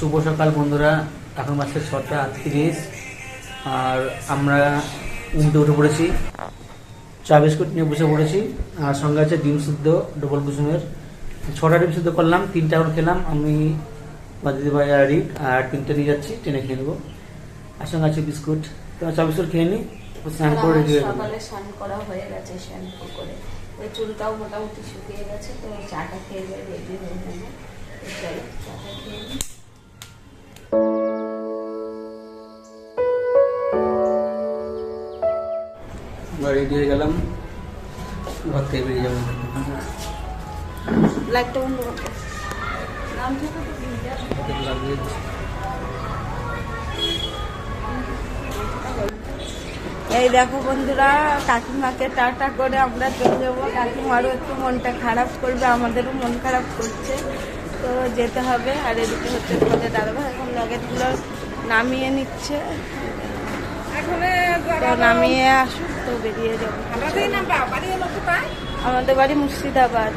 শুভ সকাল বন্ধুরা। এখন মাসে ছটা আটত্রিশ। আর আমরা উঠে উঠে পড়েছি। চা বিস্কুট নিয়ে বসে পড়েছি। আর সঙ্গে আছে ডিম সিদ্ধ, ডবল কুসুমের। ছটা ডিম সিদ্ধ করলাম, তিনটা এখন খেলাম। আমি বা দিদিভাই আর রিক, আর তিনটে দিয়ে যাচ্ছি ট্রেনে খেয়ে নেব। আর সঙ্গে আছে বিস্কুট। তো চা বিস্কুট খেয়ে নিই স্নান করে রেডি হয়ে সকালে স্নান করা হয়ে গেছে শ্যাম্পু করে। ওই চুলটাও মোটামুটি শুকিয়ে গেছে, তো চাটা খেয়ে রেডি হয়ে যাবে চাটা খেয়ে গেলাম। ঘর থেকে বেরিয়ে যাব। এই দেখো বন্ধুরা, কাকিমাকে টাটা করে আমরা চলে যাব। কাকিমারও একটু মনটা খারাপ করবে, আমাদেরও মন খারাপ করছে। তো যেতে হবে, আর এদিকে হচ্ছে তোমাদের দাদাভাই এখন লগেজগুলো নামিয়ে নিচ্ছে। নামিয়ে আসুক তো বেরিয়ে যাব। আমাদের বাড়ি মুর্শিদাবাদ।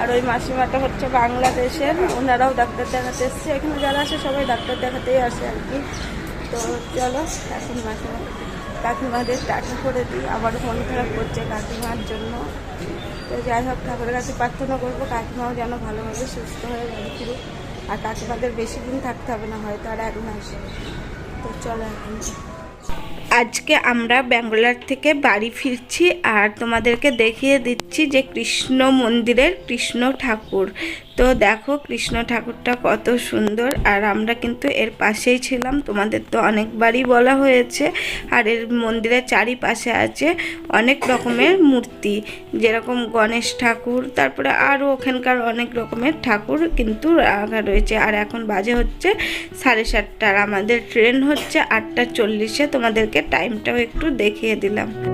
আর ওই মাসিমাটা হচ্ছে বাংলাদেশের। ওনারাও ডাক্তার দেখাতে এসছে। এখানে যারা আসে সবাই ডাক্তার দেখাতেই আসে আর কি। তো চলো এখন মাসিমা কাকিমাদের টাকা করে দিই। আবারও মন খারাপ করছে কাকিমার জন্য। তো যাই হোক ঠাকুরের কাছে প্রার্থনা করব কাকিমাও যেন ভালোভাবে সুস্থ হয়ে বাড়ি ফিরুক আর কাকিমাদের বেশি দিন থাকতে হবে না হয়তো আর এক মাস। তো চলো এখন। আজকে আমরা ব্যাঙ্গালোর থেকে বাড়ি ফিরছি আর তোমাদেরকে দেখিয়ে দিচ্ছি যে কৃষ্ণ মন্দিরের কৃষ্ণ ঠাকুর। তো দেখো কৃষ্ণ ঠাকুরটা কত সুন্দর আর আমরা কিন্তু এর পাশেই ছিলাম। তোমাদের তো অনেকবারই বলা হয়েছে আর এর মন্দিরের চারিপাশে আছে অনেক রকমের মূর্তি, যেরকম গণেশ ঠাকুর, তারপরে আরও ওখানকার অনেক রকমের ঠাকুর কিন্তু রাখা রয়েছে। আর এখন বাজে হচ্ছে সাড়ে সাতটার আমাদের ট্রেন হচ্ছে আটটা চল্লিশে। তোমাদেরকে টাইমটাও একটু দেখিয়ে দিলাম।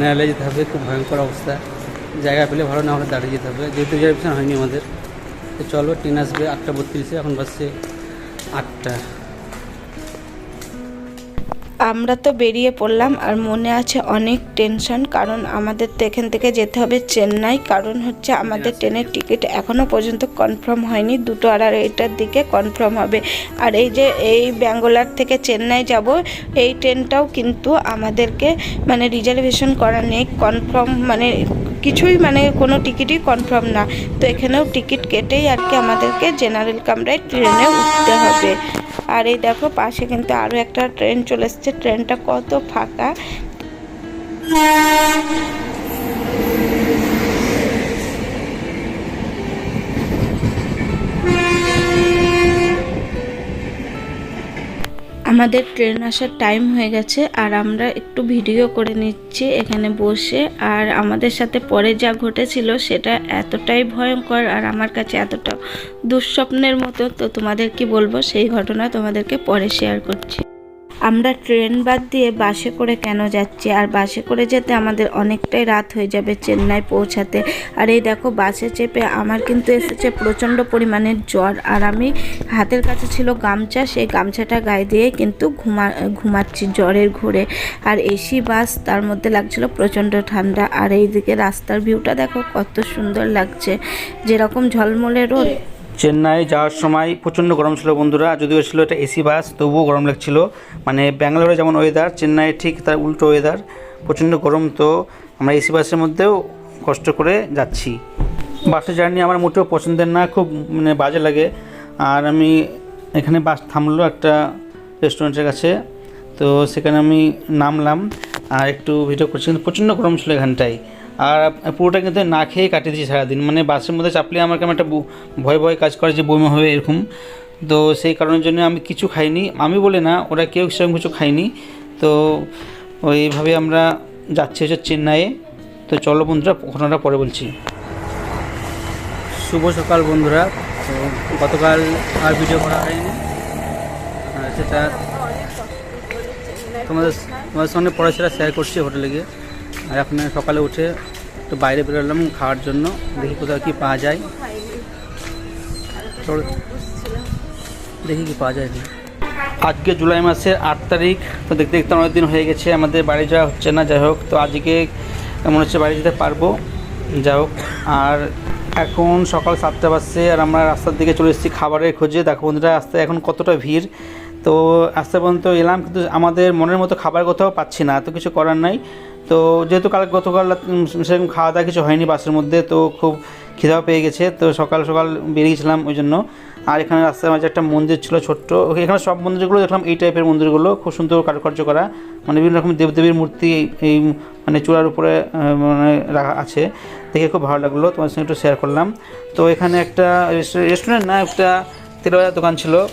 জেনারেলে যেতে হবে, খুব ভয়ঙ্কর অবস্থা। জায়গা পেলে ভালো, না হলে দাঁড়িয়ে যেতে হবে। যেহেতু রিজার্ভেশন হয়নি আমাদের, তো চলো ট্রেন আসবে আটটা বত্রিশে, এখন বাসছে আটটা। আমরা তো বেরিয়ে পড়লাম আর মনে আছে অনেক টেনশন কারণ আমাদের তো এখান থেকে যেতে হবে চেন্নাই কারণ হচ্ছে আমাদের ট্রেনের টিকিট এখনও পর্যন্ত কনফার্ম হয়নি। দুটো আড়াইটার দিকে কনফার্ম হবে। আর এই যে এই ব্যাঙ্গালোর থেকে চেন্নাই যাব এই ট্রেনটাও কিন্তু আমাদেরকে মানে রিজার্ভেশন করা নেই। কনফার্ম মানে কিছুই মানে কোনো টিকিটই কনফার্ম না। তো এখানেও টিকিট কেটেই আর কি আমাদেরকে জেনারেল কামরায় ট্রেনে উঠতে হবে। আর এই দেখো পাশে কিন্তু আরও একটা ট্রেন চলে এসছে। ট্রেনটা কত ফাঁকা। আমাদের ট্রেন আসার টাইম হয়ে গেছে, আর আমরা একটু ভিডিও করে নিচ্ছি এখানে বসে। আর আমাদের সাথে পরে যা ঘটেছিল সেটা এতটাই ভয়ঙ্কর আর আমার কাছে এতটা দুঃস্বপ্নের মতো, তো তোমাদের কি বলব? সেই ঘটনা তোমাদেরকে পরে শেয়ার করছি। আমরা ট্রেন বাদ দিয়ে বাসে করে কেন যাচ্ছি? আর বাসে করে যেতে আমাদের অনেকটাই রাত হয়ে যাবে চেন্নাই পৌঁছাতে। আর এই দেখো, বাসে চেপে আমার কিন্তু এসেছে প্রচণ্ড পরিমাণের জ্বর। আর আমি হাতের কাছে ছিল গামছা, সেই গামছাটা গায়ে দিয়ে কিন্তু ঘুমা, ঘুমাচ্ছি জ্বরের ঘোরে। আর এসি বাস তার মধ্যে লাগছিল প্রচণ্ড ঠান্ডা। আর এইদিকে রাস্তার ভিউটা দেখো কত সুন্দর লাগছে। যেরকম ঝলমলে রোদ চেন্নাই যাওয়ার সময় প্রচণ্ড গরম ছিল বন্ধুরা, যদিও ছিল এটা এসি বাস, তবুও গরম লাগছিল। মানে ব্যাঙ্গালোরে যেমন ওয়েদার চেন্নাইয়ে ঠিক তার উল্টো ওয়েদার প্রচণ্ড গরম তো আমরা এসি বাসের মধ্যেও কষ্ট করে যাচ্ছি। বাসের জার্নি আমার মোটেও পছন্দের না, খুব মানে বাজে লাগে। আর আমি এখানে বাস থামলো একটা রেস্টুরেন্টের কাছে, তো সেখানে আমি নামলাম আর একটু ভিডিও করছি। কিন্তু প্রচণ্ড গরম ছিল এখানটায়। আর পুরোটা কিন্তু না খেয়ে কাটিয়ে দিয়েছি সারাদিন। মানে বাসের মধ্যে চাপলে আমার কেমন একটা ভয় ভয় কাজ করে যে বমি হবে এরকম। তো সেই কারণের জন্য আমি কিছু খাইনি। আমি বলে না, ওরা কেউ সেরকম কিছু খাইনি। তো ওইভাবে আমরা যাচ্ছি হচ্ছে চেন্নাইয়ে। তো চলো বন্ধুরা, ঘটনাটা পরে বলছি। শুভ সকাল বন্ধুরা। তো গতকাল আর ভিডিও করা হয়নি। সেটা তোমাদের তোমাদের সঙ্গে পড়াশোনা শেয়ার করছি হোটেলে গিয়ে। আর এখন সকালে উঠে একটু বাইরে বেরোলাম, খাওয়ার জন্য। দেখি কোথাও কি পাওয়া যায়। দেখি কি পাওয়া যায় আজকে জুলাই মাসের আট তারিখ, তো দেখতে দেখতে অনেক দিন হয়ে গেছে, আমাদের বাড়ি যাওয়া হচ্ছে না, যাই হোক। তো আজকে মনে হচ্ছে বাড়ি যেতে পারব। যাই হোক, আর এখন সকাল সাতটা বাজছে, আর আমরা রাস্তার দিকে চলে এসেছি খাবারের খোঁজে। দেখো বন্ধুরা, রাস্তায় এখন কতটা ভিড়। তো আস্তে পর্যন্ত এলাম, কিন্তু আমাদের মনের মতো খাবার কোথাও পাচ্ছি না তো কিছু করার নাই। তো যেহেতু কাল গতকাল সেরকম খাওয়া দাওয়া কিছু হয়নি বাসের মধ্যে, তো খুব খিদাও পেয়ে গেছে। তো সকাল সকাল বেরিয়েছিলাম ওই জন্য। আর এখানে রাস্তার মাঝে একটা মন্দির ছিল ছোট্ট। এখানে সব মন্দিরগুলো দেখলাম এই টাইপের মন্দিরগুলো। খুব সুন্দর কারুকার্য করা। মানে বিভিন্ন রকম দেবদেবীর মূর্তি এই- মানে চূড়ার উপরে মানে রাখা আছে। দেখে খুব ভালো লাগল। তোমার সঙ্গে একটু শেয়ার করলাম। তো এখানে একটা রেস্টুরেন্ট না, একটা তেলবাজার দোকান ছিল।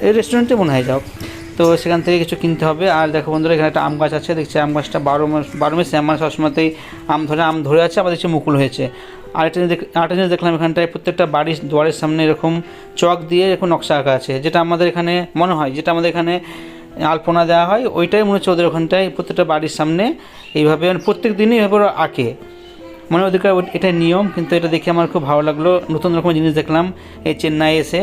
এই রেস্টুরেন্টে মনে হয় যাও। তো সেখান থেকে কিছু কিনতে হবে। আর দেখো বন্ধুরা, এখানে একটা আম গাছ আছে। দেখছি আম গাছটা বারো মাস, বারো মাসে আমার সবসময়তেই আম ধরে আম ধরে আছে, আবার দেখছি মুকুল হয়েছে। আরেকটা জিনিস আরেকটা জিনিস দেখলাম এখানটায়, প্রত্যেকটা বাড়ির দুয়ারের সামনে এরকম চক দিয়ে এরকম নকশা আঁকা আছে, যেটা আমাদের এখানে মনে হয়, যেটা আমাদের এখানে আলপনা দেওয়া হয়, ওইটাই মনে হচ্ছে ওদের ওখানটায় প্রত্যেকটা বাড়ির সামনে এইভাবে মানে প্রত্যেক দিনই এভাবে আঁকে। মানে ওদেরকে এটা নিয়ম, কিন্তু এটা দেখে আমার খুব ভালো লাগল। নতুন রকম জিনিস দেখলাম এই চেন্নাই এসে।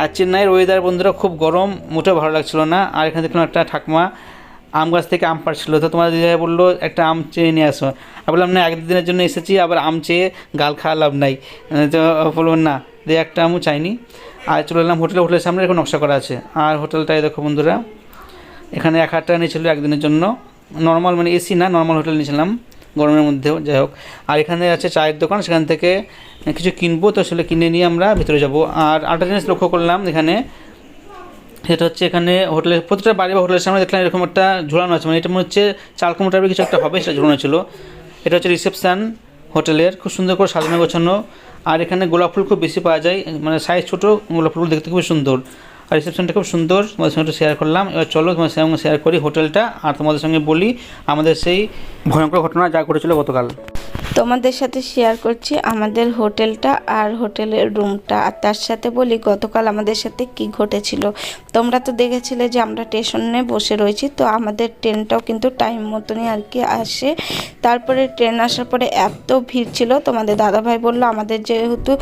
আর চেন্নাইয়ের ওয়েদার বন্ধুরা খুব গরম, মোটেও ভালো লাগছিল না। আর এখানে দেখলাম একটা ঠাকমা আম গাছ থেকে আম পাড়ছিল। তো তোমার দিদিভাই বলল, একটা আম চেয়ে নিয়ে আসো। আমি বললাম, না একদিনের জন্য এসেছি, আবার আম চেয়ে গাল খাওয়া লাভ নাই। তো বলব না দিয়ে একটা আমও চাইনি। আর চলে এলাম হোটেলে, হোটেলের সামনে এরকম নকশা করা আছে। আর হোটেলটাই দেখো বন্ধুরা, এখানে এক হাজার টাকা নিয়েছিল একদিনের জন্য। নর্মাল মানে এসি না, নর্মাল হোটেল নিয়েছিলাম। গরমের মধ্যেও, যাই হোক। আর এখানে আছে চায়ের দোকান, সেখান থেকে কিছু কিনবো, তো আসলে কিনে নিয়ে আমরা ভিতরে যাব। আর আরেকটা জিনিস লক্ষ্য করলাম এখানে, সেটা হচ্ছে এখানে হোটেলে, প্রতিটা বাড়ি বা হোটেলের সামনে দেখলাম এরকম একটা ঝুলানো আছে। মানে এটা মনে হচ্ছে চাল কুমড়ো টাইপের কিছু একটা হবে, সেটা ঝুলানো ছিল। এটা হচ্ছে রিসেপশান হোটেলের, খুব সুন্দর করে সাজানো গোছানো। আর এখানে গোলাপ ফুল খুব বেশি পাওয়া যায় মানে সাইজ ছোটো, গোলাপ ফুল দেখতে খুব সুন্দর। আর রিসেপশনটা খুব সুন্দর। তোমাদের সঙ্গে শেয়ার করলাম। এবার চলো তোমাদের সঙ্গে শেয়ার করি হোটেলটা। আর তোমাদের সঙ্গে বলি আমাদের সেই ভয়ঙ্কর ঘটনা যা ঘটেছিল গতকাল। তোমাদের সাথে শেয়ার করছি আমাদের হোটেলটা আর হোটেলের রুমটা আর তার সাথে বলি গতকাল আমাদের সাথে কি ঘটেছিল। তোমরা তো দেখেছিলে যে আমরা স্টেশনে বসে রয়েছি, তো আমাদের ট্রেনটাও কিন্তু টাইম মতনই আর কি আসে। তারপরে ট্রেন আসার পরে এত ভিড় ছিল, তোমাদের দাদাভাই বলল আমাদের যেহেতু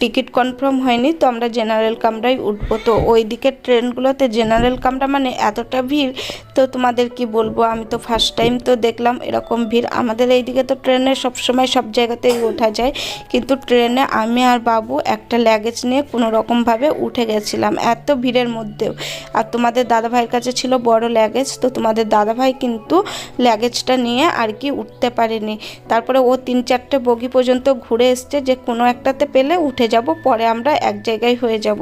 টিকিট কনফার্ম হয়নি, তো আমরা জেনারেল কামরায় উঠবো। তো ওই দিকের ট্রেনগুলোতে জেনারেল কামরা মানে এতটা ভিড়, তো তোমাদের কি বলব? আমি তো ফার্স্ট টাইম তো দেখলাম এরকম ভিড়। আমাদের এইদিকে তো ট্রেনে সবসময় সব জায়গাতেই ওঠা যায়। কিন্তু ট্রেনে আমি আর বাবু একটা ল্যাগেজ নিয়ে কোনো রকমভাবে উঠে গেছিলাম, এত ভিড়ের মধ্যেও। আর তোমাদের দাদাভাইয়ের কাছে ছিল বড় ল্যাগেজ তো তোমাদের দাদাভাই কিন্তু ল্যাগেজটা নিয়ে আর কি উঠতে পারেনি। তারপরে ও তিন চারটে বগি পর্যন্ত ঘুরে এসছে যে কোনো একটাতে পেলে উঠে যাব, পরে আমরা এক জায়গায় হয়ে যাব।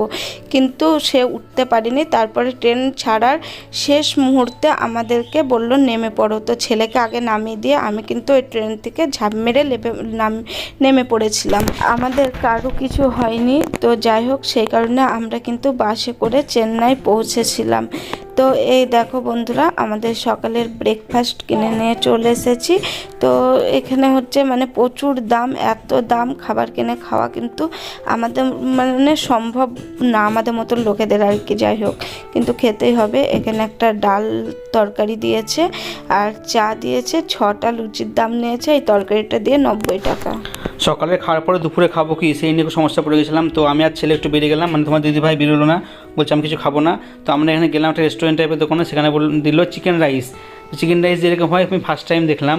কিন্তু সে উঠতে পারেনি। তারপরে ট্রেন ছাড়ার শেষ মুহূর্তে আমাদেরকে বলল, নেমে পড়ো। তো ছেলেকে আগে নামিয়ে দিয়ে আমি কিন্তু ওই ট্রেন থেকে ঝাঁপ মেরে লেপে, নাম, নেমে পড়েছিলাম। আমাদের কারও কিছু হয়নি। তো যাই হোক, সেই কারণে আমরা কিন্তু বাসে করে চেন্নাই পৌঁছেছিলাম। তো এই দেখো বন্ধুরা, আমাদের সকালের ব্রেকফাস্ট কিনে নিয়ে চলে এসেছি। তো এখানে হচ্ছে মানে প্রচুর দাম, এত দাম খাবার কিনে খাওয়া কিন্তু আমাদের মানে সম্ভব না, আমাদের মতন লোকেদের আর কি, যাই হোক। কিন্তু খেতেই হবে। এখানে একটা ডাল তরকারি দিয়েছে, আর চা দিয়েছে, ছটা লুচির দাম নিয়েছে। এই তরকারিটা দিয়ে নব্বই টাকা। সকালে খাওয়ার পরে দুপুরে খাব কি? সেই নিয়ে সমস্যা পড়ে গেছিলাম। তো আমি আর ছেলে একটু বেরিয়ে গেলাম। মানে তোমার দিদিভাই বেরোলো না। বলছে, আমি কিছু খাব না। তো আমরা এখানে গেলাম একটা রেস্টুরেন্ট টাইপের দোকানে, সেখানে বল, দিল চিকেন রাইস চিকেন রাইস যেরকম হয়, আমি ফার্স্ট টাইম দেখলাম।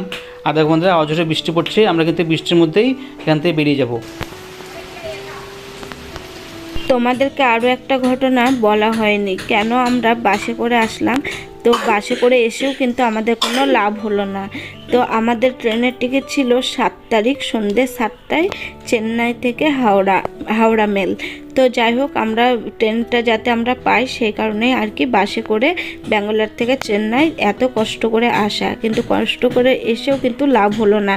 আধা ঘণ্টা অজরে বৃষ্টি পড়ছে, আমরা কিন্তু বৃষ্টির মধ্যেই এখান থেকে বেরিয়ে যাব। তোমাদেরকে আরও একটা ঘটনা বলা হয়নি। কেন আমরা বাসে করে আসলাম? তো বাসে করে এসেও কিন্তু আমাদের কোনো লাভ হলো না। তো আমাদের ট্রেনের টিকিট ছিল সাত তারিখ সন্ধ্যে সাতটায় চেন্নাই থেকে হাওড়া হাওড়া মেল। তো যাই হোক, আমরা ট্রেনটা যাতে আমরা পাই সেই কারণেই আর কি বাসে করে ব্যাঙ্গালোর থেকে চেন্নাই এত কষ্ট করে আসা। কিন্তু কষ্ট করে এসেও কিন্তু লাভ হলো না।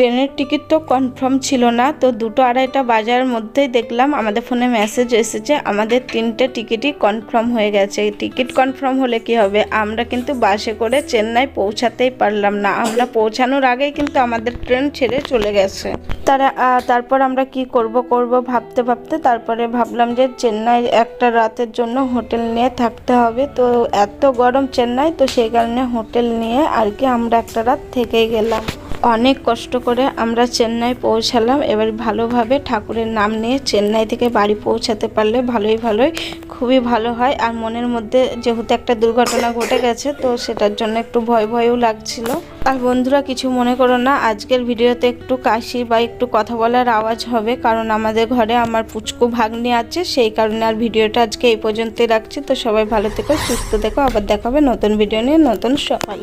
ট্রেনের টিকিট তো কনফার্ম ছিল না, তো দুটো আড়াইটা বাজার মধ্যেই দেখলাম, আমাদের ফোনে মেসেজ এসেছে, আমাদের তিনটে টিকিটই কনফার্ম হয়ে গেছে। টিকিট কনফার্ম হলে কি হবে? আমরা কিন্তু বাসে করে চেন্নাই পৌঁছাতেই পারলাম না। আমরা পৌঁছানোর আগেই কিন্তু আমাদের ট্রেন ছেড়ে চলে গেছে। তারা তারপর আমরা কি করব করব ভাবতে ভাবতে, তারপরে ভাবলাম যে চেন্নাই একটা রাতের জন্য হোটেল নিয়ে থাকতে হবে। তো এত গরম চেন্নাই, তো সেই কারণে হোটেল নিয়ে আর কি আমরা একটা রাত থেকেই গেলাম। অনেক কষ্ট করে আমরা চেন্নাই পৌঁছালাম। এবার ভালোভাবে ঠাকুরের নাম নিয়ে চেন্নাই থেকে বাড়ি পৌঁছাতে পারলে ভালোই ভালোই, খুবই ভালো হয়। আর মনের মধ্যে যেহেতু একটা দুর্ঘটনা ঘটে গেছে, তো সেটার জন্য একটু ভয়, ভয়ও লাগছিল। আর বন্ধুরা, কিছু মনে করো না, আজকের ভিডিওতে একটু কাশি বা একটু কথা বলার আওয়াজ হবে, কারণ আমাদের ঘরে আমার পুচকু ভাগ্নি আছে, সেই কারণে আর ভিডিওটা আজকে এই পর্যন্তই রাখছি। তো সবাই ভালো থেকো, সুস্থ থেকো, আবার দেখাবে নতুন ভিডিও নিয়ে, নতুন সকাল।